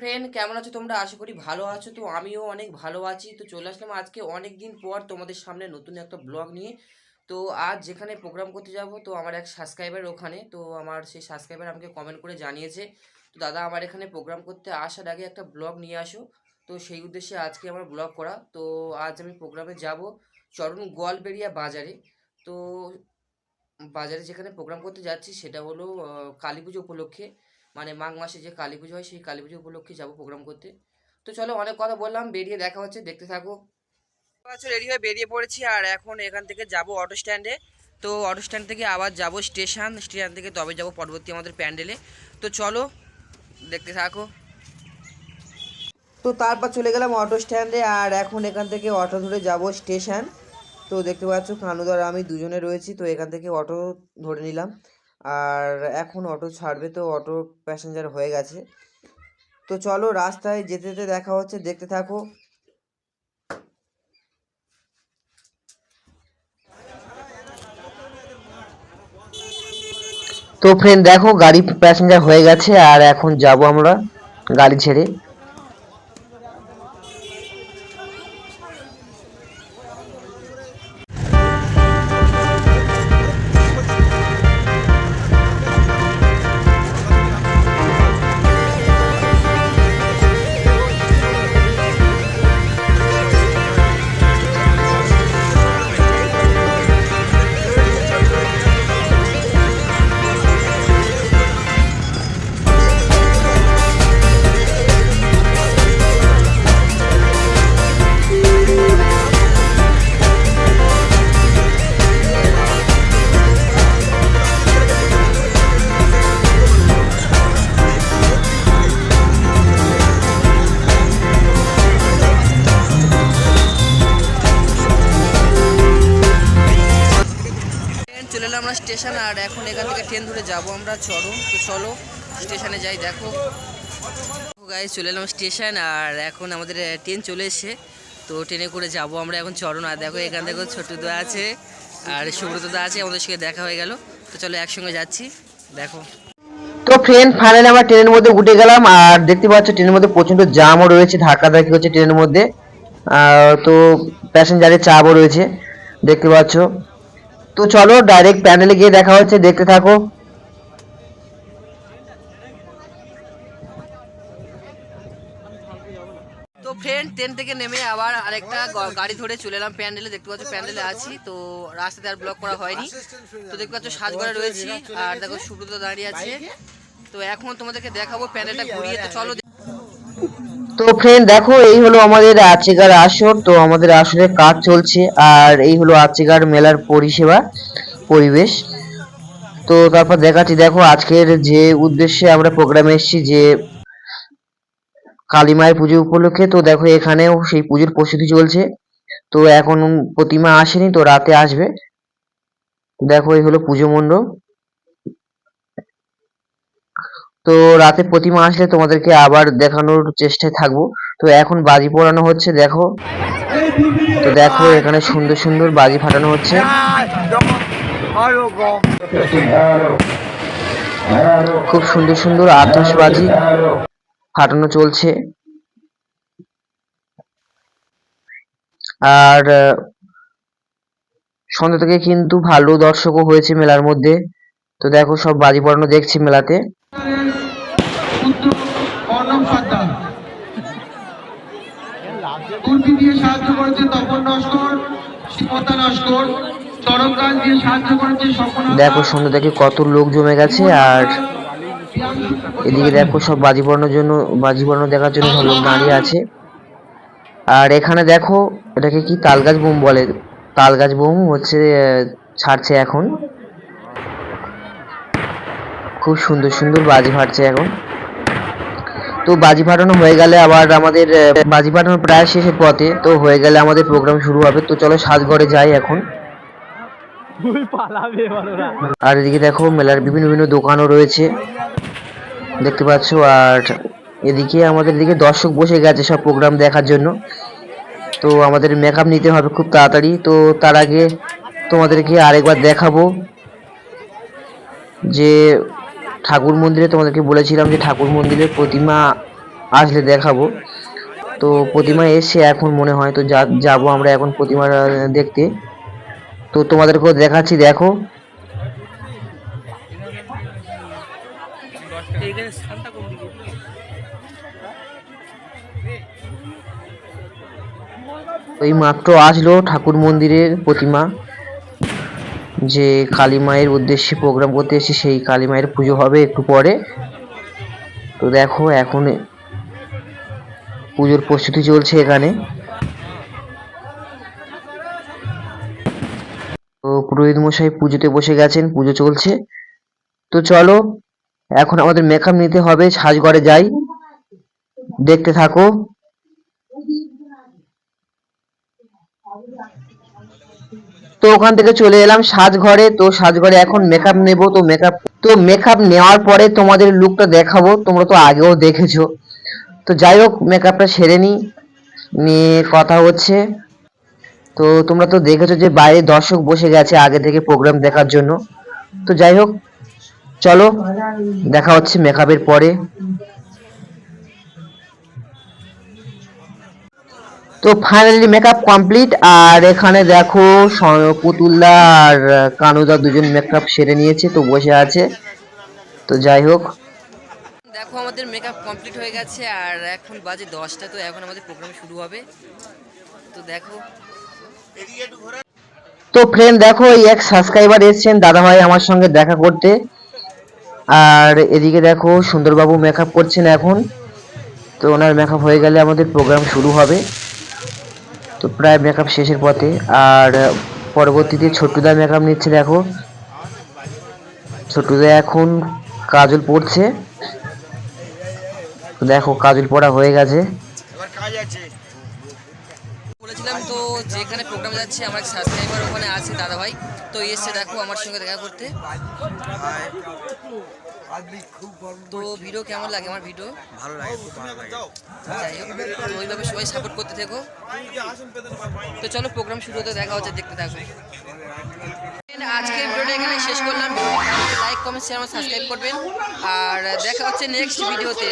Friend কেমন আছো তোমরা? আশা করি ভালো আছো। তো আমিও অনেক ভালো আছি। তো চলে আসলাম আজকে অনেক দিন পর তোমাদের সামনে নতুন একটা ব্লগ নিয়ে। তো আজ যেখানে প্রোগ্রাম করতে যাব, তো আমার এক সাবস্ক্রাইবার ওখানে। তো আমার সেই সাবস্ক্রাইবার আমাকে কমেন্ট করে জানিয়েছে, তো দাদা, আমার এখানে প্রোগ্রাম করতে আসার আগে একটা ব্লগ নিয়ে আসো। তো সেই উদ্দেশ্যে আজকে আমার ব্লগ করা। তো আজ আমি প্রোগ্রামে যাব চরণ গোয়ালবেড়িয়া বাজারে। তো বাজারে যেখানে প্রোগ্রাম করতে যাচ্ছি, সেটা হলো কালী পুজো উপলক্ষে। মানে মাঘ মাসে যে কালী পুজো হয় সেই কালী পুজো উপলক্ষে যাব প্রোগ্রাম করতে। তো চলো অনেক কথা বললাম বেরিয়ে দেখা হচ্ছে দেখতে থাকো। আচ্ছা রেডি হয়ে বেরিয়ে পড়েছি আর এখন এখান থেকে যাব অটো স্ট্যান্ডে তো অটো স্ট্যান্ড থেকে আবার যাব স্টেশন স্টেশন থেকে তবে যাব পরবর্তী আমাদের প্যান্ডেলে তো চলো দেখতে থাকো। তো তারপর চলে গেলাম অটো স্ট্যান্ডে আর এখন এখান থেকে অটো ধরে যাব স্টেশন তো দেখতে পাচ্ছ কানুদার আমি দুজনে রয়েছি তো এখান থেকে অটো ধরে নিলাম। আর এখন অটো ছাড়বে তো অটো প্যাসেঞ্জার হয়ে গেছে। তো চলো রাস্তায় যেতে যেতে দেখা হচ্ছে, দেখতে থাকো। তো ফ্রেন্ড দেখো, গাড়ি প্যাসেঞ্জার হয়ে গেছে আর এখন যাব আমরা গাড়ি ছেড়ে। স্টেশন, আর এখন এখান থেকে ট্রেন ধরে যাব আমরা। চলো, তো চলো, স্টেশনে যাই, দেখো। গাই চলে এলাম স্টেশন, আর এখন আমাদের ট্রেন চলে এসেছে। তো ট্রেনে করে যাব আমরা এখন চরণ, আর দেখো এখান থেকে ছোটদা আছে, আর সুব্রতদা আছে, আমাদের সঙ্গে দেখা হয়ে গেল। তো চলো একসঙ্গে যাচ্ছি, দেখো। তো ফ্রেন্ড ফাইনালি আমরা ট্রেনের মধ্যে উঠে গেলাম, আর দেখতে পাচ্ছ ট্রেনের মধ্যে প্রচণ্ড জামও রয়েছে ধাক্কা ধাক্কি হচ্ছে ট্রেনের মধ্যে। তো প্যাসেঞ্জারের চাপও রয়েছে, দেখতে পাচ্ছ। তো চলো ডাইরেক্ট প্যানেলে গিয়ে দেখা হচ্ছে, দেখতে থাকো। তো ফ্রেন্ড ট্রেন থেকে নেমে আবার আরেকটা গাড়ি ধরে চলে এলাম প্যান্ডেলে। দেখতে পাচ্ছ প্যান্ডেলে আছি, তো রাস্তাতে আর ব্লক করা হয়নি। তো দেখতে পাচ্ছ সাজগড়ে রয়েছি, আর দেখো সুব্রত দাঁড়িয়ে আছে। তো এখন তোমাদেরকে দেখাবো প্যান্ডেলটা ঘুরিয়ে। তো চলো তো ফ্রেন্ড দেখো, এই হলো আমাদের আচিকার আসর। তো আমাদের আসরের কাজ চলছে, আর এই হলো আচিকার মেলার পরিষেবা, পরিবেশ। তো তারপর দেখাচ্ছি, দেখো, আজকের যে উদ্দেশ্যে আমরা প্রোগ্রামে এসেছি, যে কালী মায়ের পুজো উপলক্ষে, তো দেখো, এখানেও সেই পুজোর প্রস্তুতি চলছে। তো এখন প্রতিমা আসেনি, তো রাতে আসবে। দেখো, এই হলো পুজো মণ্ডপ। তো রাতে প্রতিমা আসলে তোমাদেরকে আবার দেখানোর চেষ্টায় থাকব। তো এখন বাজি পোড়ানো হচ্ছে, দেখো। তো দেখো, এখানে সুন্দর সুন্দর বাজি ফাটানো হচ্ছে। খুব সুন্দর সুন্দর আতশবাজি ফাটানো চলছে। আর সন্ধ্যা থেকে কিন্তু ভালো দর্শকও হয়েছে মেলার মধ্যে। তো দেখো, সব বাজি পোড়ানো দেখছি মেলাতে। কুর্তি দিয়ে সাহায্য করেছে তপন নস্কর সীমতা নস্কর চরমরাজ দিয়ে সাহায্য করেছে স্বপন দেখো সন্ধ্যা থেকে কত লোক জমে গেছে আর এদিকে দেখো সব বাজি পড়ানোর জন্য, বাজি পড়ানো দেখার জন্য সব লোক দাঁড়িয়ে আছে। আর এখানে দেখো, এটাকে কি তালগাছ বোম বলে? তালগাছ বোম হচ্ছে ছাড়ছে এখন। খুব সুন্দর সুন্দর বাজি ফাটছে এখন। তো বাজি ফাটানো হয়ে গেলে আবার আমাদের বাজি ফাটানো প্রায় শেষের পথে তো হয়ে গেলে আমাদের প্রোগ্রাম শুরু হবে। তো চলো সাজঘরে যাই এখন। আর এদিকে দেখো মেলার বিভিন্ন বিভিন্ন দোকানও রয়েছে। দেখতে পাচ্ছ আর এদিকে আমাদের এদিকে দর্শক বসে গেছে সব প্রোগ্রাম দেখার জন্য। তো আমাদের মেকআপ নিতে হবে খুব তাড়াতাড়ি। তো তার আগে তোমাদেরকে আরেকবার দেখাবো যে ঠাকুর মন্দিরে তোমাদেরকে বলেছিলাম যে ঠাকুর মন্দিরের প্রতিমা আসলে দেখাবো। তো প্রতিমা এসে এখন মনে হয় তো যা যাব আমরা এখন প্রতিমা দেখতে। তো তোমাদেরকেও দেখাচ্ছি, দেখো। এই মাত্র আসলো ঠাকুর মন্দিরের প্রতিমা। যে কালী মায়ের উদ্দেশ্যে প্রোগ্রাম করতে এসেছি, সেই কালী মায়ের পুজো হবে একটু পরে। তো দেখো এখন পুজোর প্রস্তুতি চলছে এখানে। তো পুরোহিত মশাই পুজোতে বসে গেছেন, পুজো চলছে। তো চলো, এখন আমাদের মেকআপ নিতে হবে, সাজঘরে যাই। দেখতে থাকো। তো ওখান থেকে চলে এলাম সাজঘরে। তো সাজঘরে এখন মেকআপ নেব, তো মেকআপ তো মেকআপ নেওয়ার পরে তোমাদের লুকটা দেখাবো। তোমরা তো আগেও দেখেছ। তো যাই হোক মেকআপটা সেরে নিই নিয়ে কথা হচ্ছে। তো তোমরা তো দেখেছ যে বাইরে দর্শক বসে গেছে আগে থেকে প্রোগ্রাম দেখার জন্য। তো যাই হোক, চলো, দেখা হচ্ছে মেকআপের পরে। তো ফাইনালি মেকআপ কমপ্লিট আর এখানে দেখো পুতুলদা আর কানুদা দুজন মেকআপ সেরে নিয়েছে তো বসে আছে। তো যাই হোক। দেখো আমাদের মেকআপ কমপ্লিট হয়ে গেছে আর এখন বাজে দশটা তো এখন আমাদের প্রোগ্রাম শুরু হবে। তো দেখো। তো ফ্রেন্ড দেখো এই এক সাবস্ক্রাইবার এসেছেন দাদা ভাই আমার সঙ্গে দেখা করতে। আর এদিকে দেখো সুন্দরবাবু মেকআপ করছেন এখন। তো ওনার মেকআপ হয়ে গেলে আমাদের প্রোগ্রাম শুরু হবে। তো প্রায় মেকআপ শেষের পথে। আর পরবর্তীতে ছোট্টুদা মেকআপ নিচ্ছে দেখো। ছোট্টুদা এখন কাজল পড়ছে তো দেখো কাজল পড়া হয়ে গেছে। বলেছিলাম তো যেখানে প্রোগ্রাম যাচ্ছে আমার সাবস্ক্রাইবার ওখানে আছে দাদা ভাই তো এসে দেখো আমার সঙ্গে দেখা করতে। তো ভিডিও কেমন লাগে আমার ভিডিও ভালো লাগে খুব ভালো লাগে। যাই হোক তো ওইভাবে সবাই সাপোর্ট করতে থেকো। তো চলো প্রোগ্রাম শুরু হতে দেখা হচ্ছে দেখতে থাকো। আজকে ভিডিওটা এখানে শেষ করলাম। লাইক কমেন্ট শেয়ার সাবস্ক্রাইব করবেন। আর দেখা হচ্ছে নেক্সট ভিডিওতে